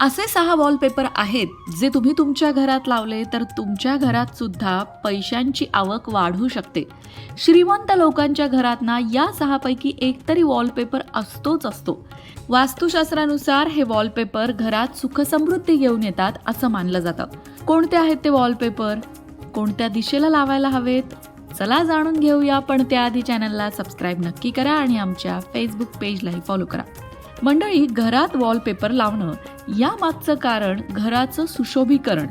असे सहा वॉलपेपर आहेत जे तुम्ही तुमच्या घरात लावले तर तुमच्या घरात सुद्धा पैशांची आवक वाढू शकते. श्रीमंत लोकांच्या घरात ना या सहापैकी एक तरी वॉलपेपर असतोच असतो. वास्तुशास्त्रानुसार हे वॉलपेपर घरात सुखसमृद्धी घेऊन येतात असं मानलं जातं. कोणते आहेत ते वॉलपेपर कोणत्या दिशेला लावायला हवेत? चला जाणून घेऊया पण त्याआधी चॅनलला सबस्क्राईब नक्की करा आणि आमच्या फेसबुक पेजलाही फॉलो करा. मंडळी घरात वॉलपेपर लावणं या मागचं कारण घराचं सुशोभीकरण.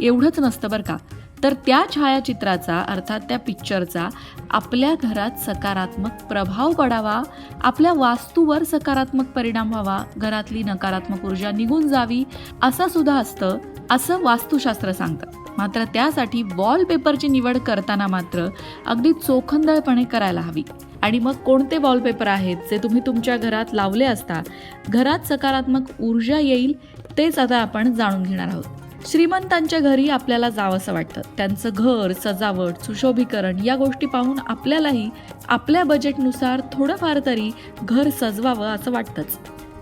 एवढंच नसतं बरं का. तर त्या छायाचित्राचा अर्थात त्या पिक्चरचा आपल्या घरात सकारात्मक प्रभाव पडावा आपल्या वास्तूवर सकारात्मक परिणाम व्हावा घरातली नकारात्मक ऊर्जा निघून जावी असं सुद्धा असतं असं वास्तुशास्त्र सांगतं. मात्र त्यासाठी वॉलपेपरची निवड करताना मात्र अगदी चोखंदळपणे करायला हवी. आणि मग कोणते वॉलपेपर आहेत जे तुम्ही तुमच्या घरात लावले असता घरात सकारात्मक ऊर्जा येईल तेच आता आपण जाणून घेणार आहोत. श्रीमंतांच्या घरी आपल्याला जावंसं वाटतं. त्यांचं घर सजावट सुशोभीकरण या गोष्टी पाहून आपल्यालाही आपल्या बजेटनुसार थोडंफार तरी घर सजवावं असं वाटतंच.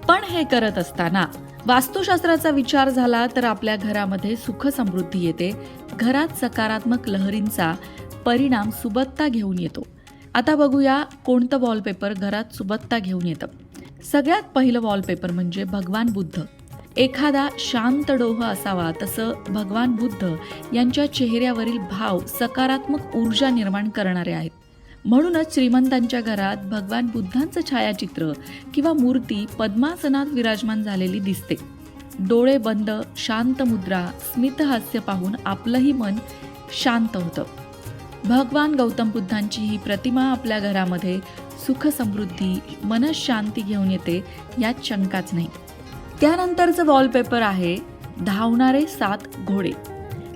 पण हे करत असताना वास्तुशास्त्राचा विचार झाला तर आपल्या घरामध्ये सुख समृद्धी येते. घरात सकारात्मक लहरींचा परिणाम सुबत्ता घेऊन येतो. आता बघूया कोणतं वॉलपेपर घरात सुबत्ता घेऊन येतं. सगळ्यात पहिलं वॉलपेपर म्हणजे भगवान बुद्ध. एखादा शांत डोह असावा तसं भगवान बुद्ध यांच्या चेहऱ्यावरील भाव सकारात्मक ऊर्जा निर्माण करणारे आहेत. म्हणूनच श्रीमंतांच्या घरात भगवान बुद्धांचं छायाचित्र किंवा मूर्ती पद्मासनात विराजमान झालेली दिसते. डोळे बंद शांत मुद्रा स्मितहास्य पाहून आपलंही मन शांत होतं. भगवान गौतम बुद्धांची ही प्रतिमा आपल्या घरामध्ये सुख समृद्धी मनशांती घेऊन येते यात शंकाच नाही. त्यानंतरचं वॉलपेपर आहे धावणारे सात घोडे.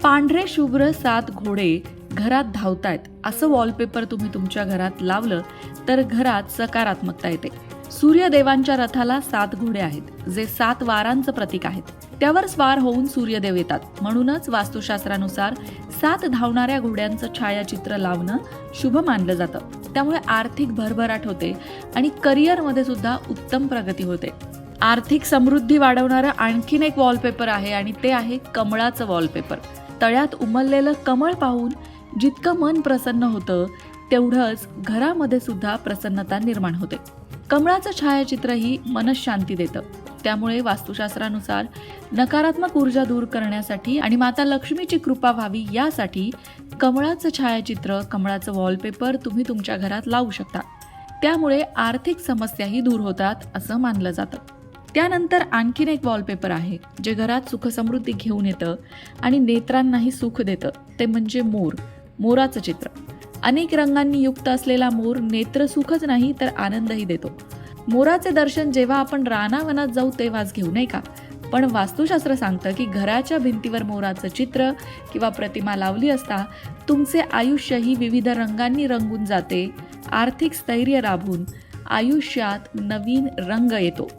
पांढरे शुभ्र सात घोडे घरात धावतायत. असं वॉलपेपर तुम्ही तुमच्या घरात लावलं तर घरात सकारात्मकता येते. सूर्यदेवांच्या रथाला सात घोडे आहेत जे सात वारांचं प्रतीक आहेत. त्यावर स्वार होऊन सूर्यदेव येतात. म्हणूनच वास्तुशास्त्रानुसार सात धावणाऱ्या घोड्यांचं छायाचित्र लावणं शुभ मानलं जातं. त्यामुळे आर्थिक भरभराट होते आणि करिअरमध्ये सुद्धा उत्तम प्रगती होते. आर्थिक समृद्धी वाढवणारं आणखीन एक वॉलपेपर आहे आणि ते आहे कमळाचं वॉलपेपर. तळ्यात उमललेलं कमळ पाहून जितकं मन प्रसन्न होतं तेवढंच घरामध्ये सुद्धा प्रसन्नता निर्माण होते. कमळाचं छायाचित्रही मनशांती देतं. त्यामुळे वास्तुशास्त्रानुसार नकारात्मक ऊर्जा दूर करण्यासाठी आणि माता लक्ष्मीची कृपा व्हावी यासाठी कमळाचं छायाचित्र कमळाचं वॉलपेपर तुम्ही तुमच्या घरात लावू शकता. त्यामुळे आर्थिक समस्याही दूर होतात असं मानलं जातं. त्यानंतर आणखीन एक वॉलपेपर आहे जे घरात सुखसमृद्धी घेऊन येतं आणि नेत्रांनाही सुख देतं. ते म्हणजे मोर मोराचं चित्र. अनेक रंगांनी युक्त असलेला मोर नेत्रसुखच नाही तर आनंदही देतो. मोराचे दर्शन जेव्हा आपण रानावनात जाऊ तेव्हाच घेऊ नाही का? पण वास्तुशास्त्र सांगतं की घराच्या भिंतीवर मोराचं चित्र किंवा प्रतिमा लावली असता तुमचे आयुष्यही विविध रंगांनी रंगून जाते. आर्थिक स्थैर्य राबून आयुष्यात नवीन रंग येतो.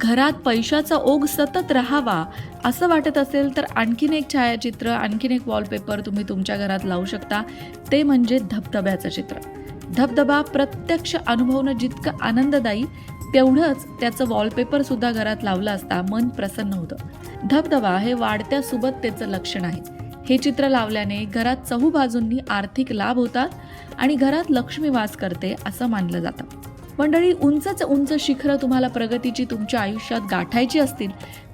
घरात पैशाचा ओघ सतत राहावा असं वाटत असेल तर आणखीन एक छायाचित्र आणखीन एक वॉलपेपर तुम्ही तुमच्या घरात लावू शकता. ते म्हणजे धबधब्याचं चित्र. धबधबा प्रत्यक्ष अनुभवणं जितकं आनंददायी तेवढंच त्याचं वॉलपेपर सुद्धा घरात लावलं असता मन प्रसन्न होतं. धबधबा हे वाढत्या सुबत्तेचं लक्षण आहे. हे चित्र लावल्याने घरात चहू बाजूंनी आर्थिक लाभ होतात आणि घरात लक्ष्मी वास करते असं मानलं जातं. मंडळी उंचच उंच शिखरं तुम्हाला प्रगतीची तुमच्या आयुष्यात गाठायची असतील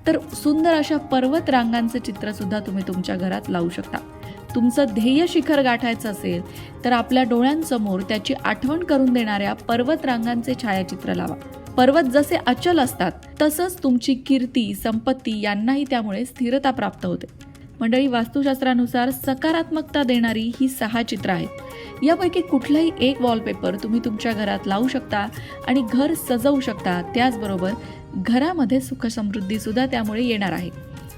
तर सुंदर अशा पर्वत रांगांचं चित्र सुद्धा तुम्ही तुमच्या घरात लावू शकता. तुमचं ध्येय शिखर गाठायचं असेल तर आपल्या डोळ्यांसमोर त्याची आठवण करून देणाऱ्या पर्वत रांगांचे छायाचित्र लावा. पर्वत जसे अचल असतात तसंच तुमची कीर्ती संपत्ती यांनाही त्यामुळे स्थिरता प्राप्त होते. मंडळी वास्तुशास्त्रानुसार सकारात्मकता देणारी ही सहा चित्र आहेत. यापैकी कुठलंही एक वॉलपेपर तुम्ही तुमच्या घरात लावू शकता आणि घर सजवू शकता. त्याचबरोबर घरामध्ये सुखसमृद्धी सुद्धा त्यामुळे येणार आहे.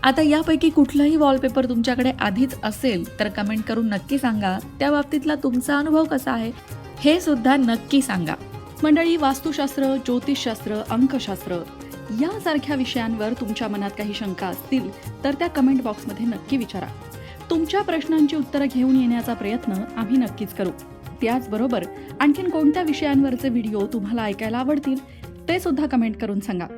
आता यापैकी कुठलंही वॉलपेपर तुमच्याकडे आधीच असेल तर कमेंट करून नक्की सांगा. त्या बाबतीतला तुमचा अनुभव कसा आहे हे सुद्धा नक्की सांगा. मंडळी वास्तुशास्त्र ज्योतिषशास्त्र अंकशास्त्र यासारख्या विषयांवर तुमच्या मनात काही शंका असतील तर त्या कमेंट बॉक्समध्ये नक्की विचारा. तुमच्या प्रश्नांची उत्तरं घेऊन येण्याचा प्रयत्न आम्ही नक्कीच करू. त्याचबरोबर आणखीन कोणत्या विषयांवरचे व्हिडिओ तुम्हाला ऐकायला आवडतील ते सुद्धा कमेंट करून सांगा.